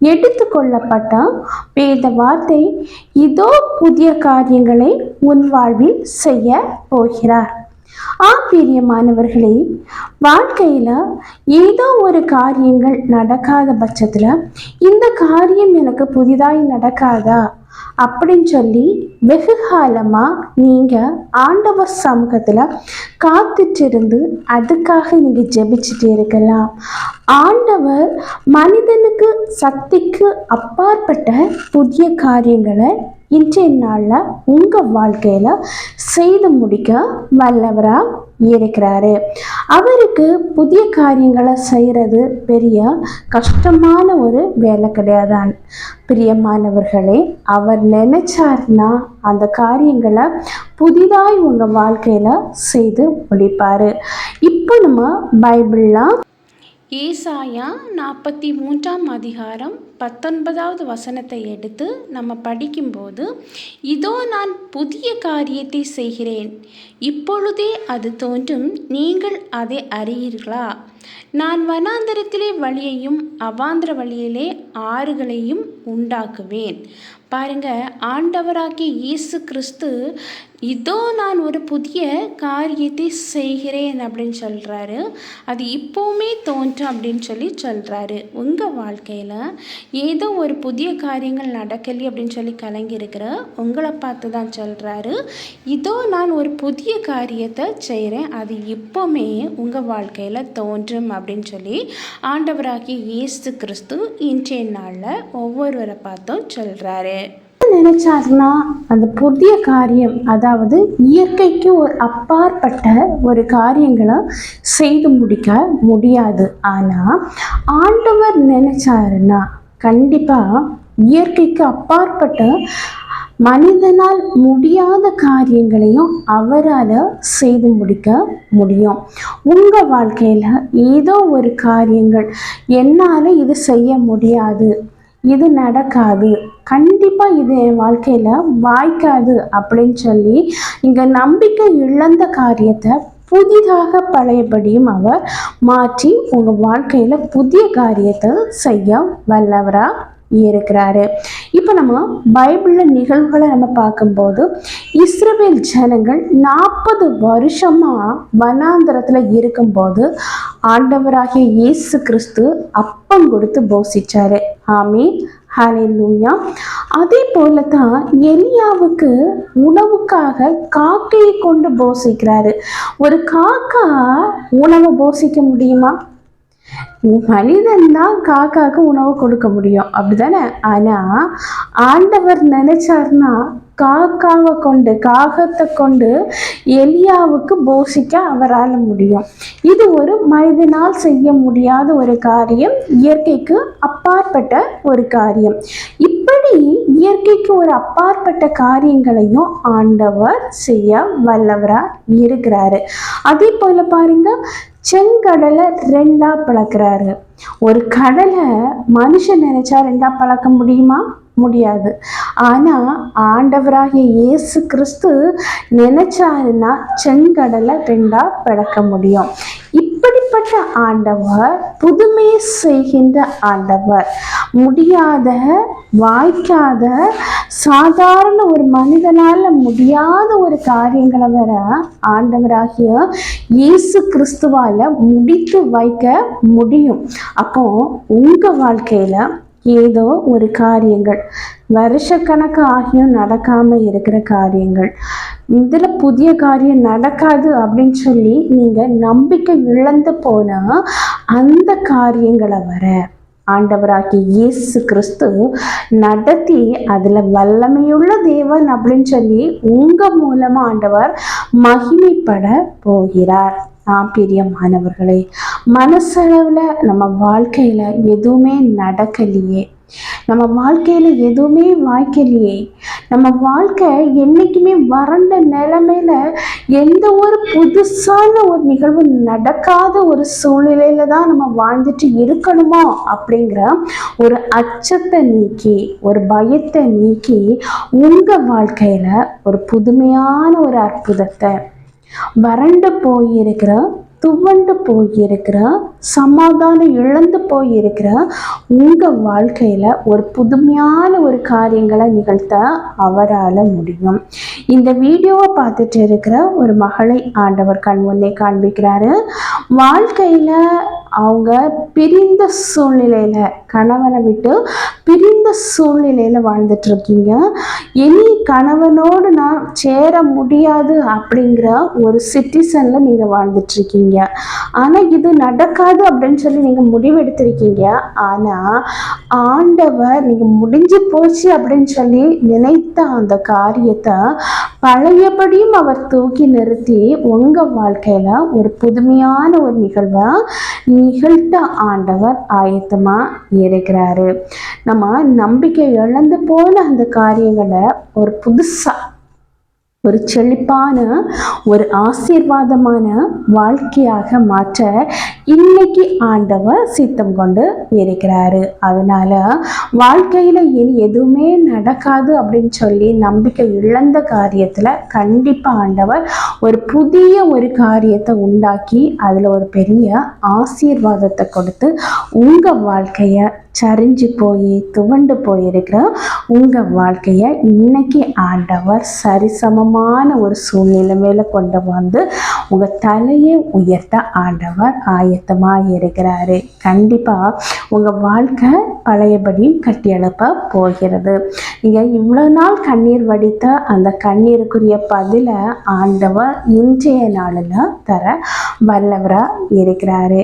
எடுத்துக்கொள்ளப்பட்ட வேத வார்த்தை இதோ புதிய காரியங்களை உன் வாழ்வில் செய்ய போகிறார். ஆம் பிரியமானவர்களே வாழ்க்கையில் ஏதோ ஒரு காரியங்கள் நடக்காத பட்சத்தில் இந்த காரியம் எனக்கு புதிதாய் நடக்காதா? அப்படின்னு சொல்லி வெகு காலமாக நீங்கள் ஆண்டவர் சமூகத்தில் காத்துட்டு இருந்து அதுக்காக நீங்கள் ஜெபிச்சுட்டு இருக்கலாம். ஆண்டவர் மனிதனுக்கு சக்திக்கு அப்பாற்பட்ட புதிய காரியங்களை இன்றைய நாளில் உங்கள் வாழ்க்கையில் செய்து முடிக்க வல்லவராக இருக்கிறாரு. அவருக்கு புதிய காரியங்களை செய்கிறது பெரிய கஷ்டமான ஒரு வேலை கிடையாதான். பிரியமானவர்களே அவர் நினைச்சார்னா அந்த காரியங்களை புதிதாய் உங்கள் வாழ்க்கையில் செய்து முடிப்பார். இப்போ நம்ம பைபிள்லாம் ஏசாயா நாற்பத்தி மூன்றாம் அதிகாரம் பத்தொன்பதாவது வசனத்தை எடுத்து நம்ம படிக்கும்போது இதோ நான் புதிய காரியத்தை செய்கிறேன். இப்பொழுதே அது தோன்றும். நீங்கள் அதை அறியீர்களா? நான் வனாந்தரத்திலே வழியையும் அவாந்திர வழியிலே ஆறுகளையும் உண்டாக்குவேன். பாருங்க ஆண்டவராகிய இயேசு கிறிஸ்து இதோ நான் ஒரு புதிய காரியத்தை செய்கிறேன் அப்படின்னு சொல்கிறாரு அது இப்போவுமே தோன்றும் அப்படின்னு சொல்லி சொல்கிறாரு உங்கள் வாழ்க்கையில் ஏதோ ஒரு புதிய காரியங்கள் நடக்கலை அப்படின்னு சொல்லி கலங்கியிருக்கிற உங்களை பார்த்து தான் சொல்கிறாரு இதோ நான் ஒரு புதிய காரியத்தை செய்கிறேன் அது இப்போவுமே உங்கள் வாழ்க்கையில் தோன்றும் அப்படின்னு சொல்லி ஆண்டவராகி இயேசு கிறிஸ்து இன்றைய நாளில் ஒவ்வொருவரை பார்த்தும் சொல்கிறாரு நினைச்சாருன்னா அந்த புதிய காரியம் அதாவது இயற்கைக்கு ஒரு அப்பாற்பட்ட ஒரு காரியங்களை செய்து முடிக்க முடியாது. ஆனால் ஆண்டவர் நினைச்சாருன்னா கண்டிப்பாக இயற்கைக்கு அப்பாற்பட்ட மனிதனால் முடியாத காரியங்களையும் அவரால் செய்து முடிக்க முடியும். உங்கள் வாழ்க்கையில் ஏதோ ஒரு காரியங்கள் என்னால் இது செய்ய முடியாது இது நடக்காது கண்டிப்பாக இது என் வாழ்க்கையில் வாய்க்காது அப்படின்னு சொல்லி இங்கே நம்பிக்கை இழந்த காரியத்தை புதிதாக பழையபடியும் அவர் மாற்றி உங்கள் வாழ்க்கையில் புதிய காரியத்தை செய்ய வல்லவராக இருக்கிறாரு. இப்போ நம்ம பைபிளில் நிகழ்வுகளை நம்ம பார்க்கும்போது இஸ்ரவேல் ஜனங்கள் நாற்பது வருஷமாக வனாந்திரத்தில் இருக்கும்போது ஆண்டவராகிய இயேசு கிறிஸ்து அப்பம் கொடுத்து போசிச்சாரு. ஆமீ ஹalleluya. அதே போல தான் எலியாவுக்கு உணவுக்காக காக்கையை கொண்டு போசிக்கிறாரு. ஒரு காக்கா உணவை போசிக்க முடியுமா? மனிதன் தான் காக்காவுக்கு உணவு கொடுக்க முடியும். அப்படிதானே ஆனால் ஆண்டவர் நினைச்சார்னா காக்காவை கொண்டு காகத்தை கொண்டு எலியாவுக்கு போஷிக்க அவரால் முடியும். இது ஒரு மனிதனால் செய்ய முடியாத ஒரு காரியம் இயற்கைக்கு அப்பாற்பட்ட ஒரு காரியம். இப்படி இயற்கைக்கு ஒரு அப்பாற்பட்ட காரியங்களையும் ஆண்டவர் செய்ய வல்லவராக இருக்கிறாரு. அதே போல பாருங்க செங்கடலை ரெண்டா பழக்கிறாரு. ஒரு கடலை மனுஷன் நினைச்சா ரெண்டா பழக்க முடியுமா? முடியாது. ஆனால் ஆண்டவராகிய இயேசு கிறிஸ்து நினைச்சாருன்னா செங்கடலை ரெண்டா பழக்க முடியும். இப்படிப்பட்ட ஆண்டவர் புதுமை செய்கின்ற ஆண்டவர். முடியாத வாய்க்காத சாதாரண ஒரு மனிதனால் முடியாத ஒரு காரியங்களை வர ஆண்டவராகிய இயேசு கிறிஸ்துவால் முடித்து வைக்க முடியும். அப்போ உங்கள் வாழ்க்கையில் ஏதோ ஒரு காரியங்கள். வருஷக்கணக்கு ஆகியும் நடக்காமல் இருக்கிற காரியங்கள். இதில் புதிய காரியம் நடக்காது அப்படின்னு சொல்லி நீங்கள் நம்பிக்கை இழந்து போனால் அந்த காரியங்களை வர ஆண்டவராகிய இயேசு கிறிஸ்து நடத்தி அதில் வல்லமையுள்ள தேவன் அப்படின்னு சொல்லி உங்கள் மூலமாக ஆண்டவர் மகிமைப்பட போகிறார். ஆம் பிரியமானவர்களே மனசளவில் நம்ம வாழ்க்கையில் எதுவுமே நடக்கலையே. நம்ம வாழ்க்கையில் எதுவுமே வாய்க்கலையே. நம்ம வாழ்க்கை என்றைக்குமே வறண்ட நிலைமையில எந்த ஒரு புதுசான ஒரு நிகழ்வு நடக்காத ஒரு சூழ்நிலையில தான் நம்ம வாழ்ந்துட்டு இருக்கணுமோ அப்படிங்கிற ஒரு அச்சத்தை நீக்கி ஒரு பயத்தை நீக்கி உங்கள் வாழ்க்கையில் ஒரு புதுமையான ஒரு அற்புதத்தை வறண்டு போயிருக்கிற துவண்டு போயிருக்கிற சமாதானம் இழந்து போயிருக்கிற உங்கள் வாழ்க்கையில் ஒரு புதுமையான ஒரு காரியங்களை நிகழ்த்த அவரால் முடியும். இந்த வீடியோவை பார்த்துட்டு இருக்கிற ஒரு மகளை ஆண்டவர் கண் முன்னே காண்பிக்கிறாரு. வாழ்க்கையில் அவங்க பிரிந்த சூழ்நிலையில் கணவனை விட்டு சூழ்நிலையில் வாழ்ந்துட்டுருக்கீங்க? இனி கணவனோடு நான் சேர முடியாது அப்படிங்கிற ஒரு சிட்டிசனில் நீங்கள் வாழ்ந்துட்டுருக்கீங்க. ஆனால் இது நடக்காது அப்படின்னு சொல்லி நீங்கள் முடிவெடுத்திருக்கீங்க. ஆனால் ஆண்டவர் நீங்கள் முடிஞ்சு போச்சு அப்படின்னு சொல்லி நினைத்த அந்த காரியத்தை பழையபடியும் அவர் தூக்கி நிறுத்தி உங்கள் வாழ்க்கையில் ஒரு புதுமையான ஒரு நிகழ்வை நிகழ்த்த ஆண்டவர் ஆயத்தமாக இருக்கிறாரு. நம்ம நம்பிக்கை இழந்து போன அந்த காரியங்களை ஒரு புதுசாக ஒரு செழிப்பான ஒரு ஆசீர்வாதமான வாழ்க்கையாக மாற்ற இன்னைக்கு ஆண்டவர் சித்தம் கொண்டு இருக்கிறாரு. அதனால வாழ்க்கையில் இனி எதுவுமே நடக்காது அப்படின்னு சொல்லி நம்பிக்கை இழந்த காரியத்தில் கண்டிப்பாக ஆண்டவர் ஒரு புதிய ஒரு காரியத்தை உண்டாக்கி அதில் ஒரு பெரிய ஆசீர்வாதத்தை கொடுத்து உங்கள் வாழ்க்கையை சரிஞ்சு போய் துவண்டு போயிருக்கிற உங்கள் வாழ்க்கையை இன்னைக்கு ஆண்டவர் சரிசமமான ஒரு சூழ்நிலை மேலே கொண்டு வந்து உங்கள் தலையை உயர்த்த ஆண்டவர் ஆயத்தமாக இருக்கிறாரு. கண்டிப்பாக உங்கள் வாழ்க்கை பழையபடி கட்டியெழுப்ப போகிறது. நீங்கள் இவ்வளோ நாள் கண்ணீர் வடித்த அந்த கண்ணீருக்குரிய பதிலை ஆண்டவர் இன்றைய நாளில் தர வல்லவராக இருக்கிறாரு.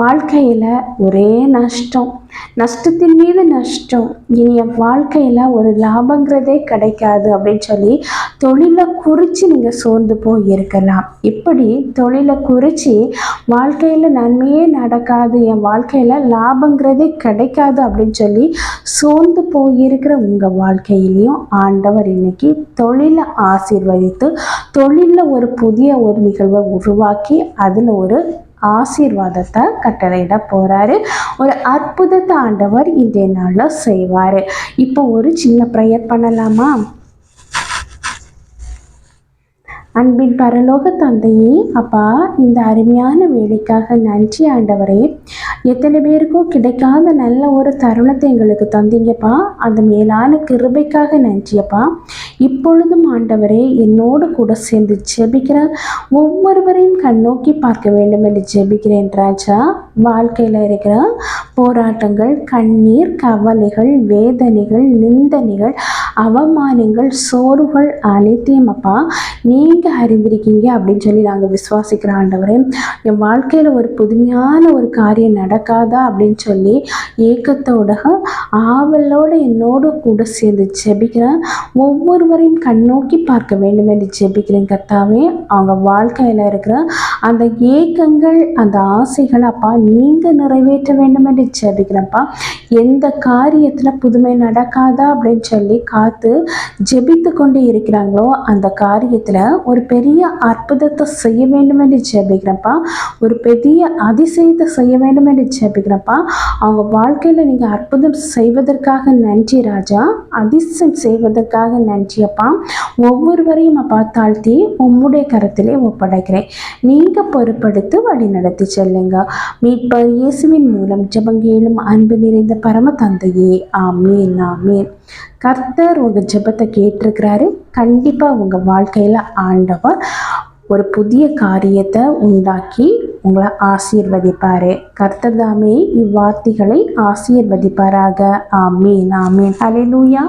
வாழ்க்கையில் ஒரே நஷ்டம். நஷ்டத்தின் மீது நஷ்டம். இனி என் வாழ்க்கையில் ஒரு லாபங்கிறதே கிடைக்காது அப்படின்னு சொல்லி தொழிலை குறித்து நீங்கள் சோர்ந்து போய் இருக்கலாம். இப்படி தொழிலை குறித்து வாழ்க்கையில் நன்மையே நடக்காது. என் வாழ்க்கையில் லாபங்கிறதே கிடைக்காது அப்படின்னு சொல்லி சோர்ந்து போயிருக்கிற உங்கள் வாழ்க்கையிலையும் ஆண்டவர் இன்னைக்கு தொழிலை ஆசீர்வதித்து தொழிலில் ஒரு புதிய ஒரு நிகழ்வை உருவாக்கி அதில் ஒரு ஆசீர்வாதத்தை கட்டளையிட போகிறாரு ஒரு அற்புதத்தை ஆண்டவர் இதே நாளில் செய்வார். இப்போ ஒரு சின்ன ப்ரேயர் பண்ணலாமா? அன்பின் பரலோக தந்தையே அப்பா இந்த அருமையான வேலைக்காக நன்றி ஆண்டவரே. எத்தனை பேருக்கும் கிடைக்காத நல்ல ஒரு தருணத்தை எங்களுக்கு தந்தீங்கப்பா. அந்த மேலான கிருபைக்காக நன்றியப்பா. இப்பொழுதும் ஆண்டவரே என்னோடு கூட சேர்ந்து ஜெபிக்கிற ஒவ்வொருவரையும் கண்ணோக்கி பார்க்க வேண்டும் என்று ஜெபிக்கிறேன் ராஜா. வாழ்க்கையில் இருக்கிற போராட்டங்கள் கண்ணீர் கவலைகள் வேதனைகள் நிந்தனைகள் அவமானங்கள் சோறுகள் அனைத்தையும் அப்பா நீங்கள் அறிந்திருக்கீங்க அப்படின்னு சொல்லி நாங்கள் விசுவாசிக்கிற ஆண்டவரே என் வாழ்க்கையில் ஒரு புதுமையான ஒரு காரியம் நடக்காதா அப்படின்னு சொல்லி ஏக்கத்தோட ஆவலோடு என்னோடு கூட சேர்ந்து ஜெபிக்கிறேன் ஒவ்வொருவரையும் கண்ணோக்கி பார்க்க வேண்டும் என்று ஜெபிக்கிறேன் கத்தாவே அவங்க வாழ்க்கையில் இருக்கிற அந்த ஏக்கங்கள் அந்த ஆசைகள் அப்பா நீங்கள் நிறைவேற்ற வேண்டும் என்று ஜெபிக்கிறேன்ப்பா எந்த காரியத்தில் புதுமை நடக்காதா அப்படின்னு சொல்லி கா பார்த்து ஜெபித்து கொண்டு இருக்கிறாங்களோ அந்த காரியத்தில் ஒரு பெரிய அற்புதத்தை செய்ய வேண்டும் என்று ஜெபிக்கிறப்பா ஒரு பெரிய அதிசயத்தை செய்ய வேண்டும் என்று ஜெபிக்கிறப்பா அவங்க வாழ்க்கையில் நீங்கள் அற்புதம் செய்வதற்காக நன்றி ராஜா அதிசயம் செய்வதற்காக நன்றி அப்பா ஒவ்வொருவரையும் அப்பா தாழ்த்தி உம்முடைய கரத்திலே ஒப்படைக்கிறேன். நீங்கள் பொறுப்படுத்து வழி நடத்தி செல்லுங்க. மீட்பர் இயேசுவின் மூலம் ஜபங்கேலும் அன்பு நிறைந்த பரம தந்தையே. ஆமீன் ஆமீன். கர்த்தர் உங்கள் ஜெபத்தை கேட்டிருக்கிறாரு. கண்டிப்பாக உங்கள் வாழ்க்கையில் ஆண்டவர் ஒரு புதிய காரியத்தை உண்டாக்கி உங்களை ஆசீர்வதிப்பார். கர்த்ததாமே இவ்வார்த்தைகளை ஆசீர்வதிப்பாராக. ஆமீன் ஆமீன். அலைலூயா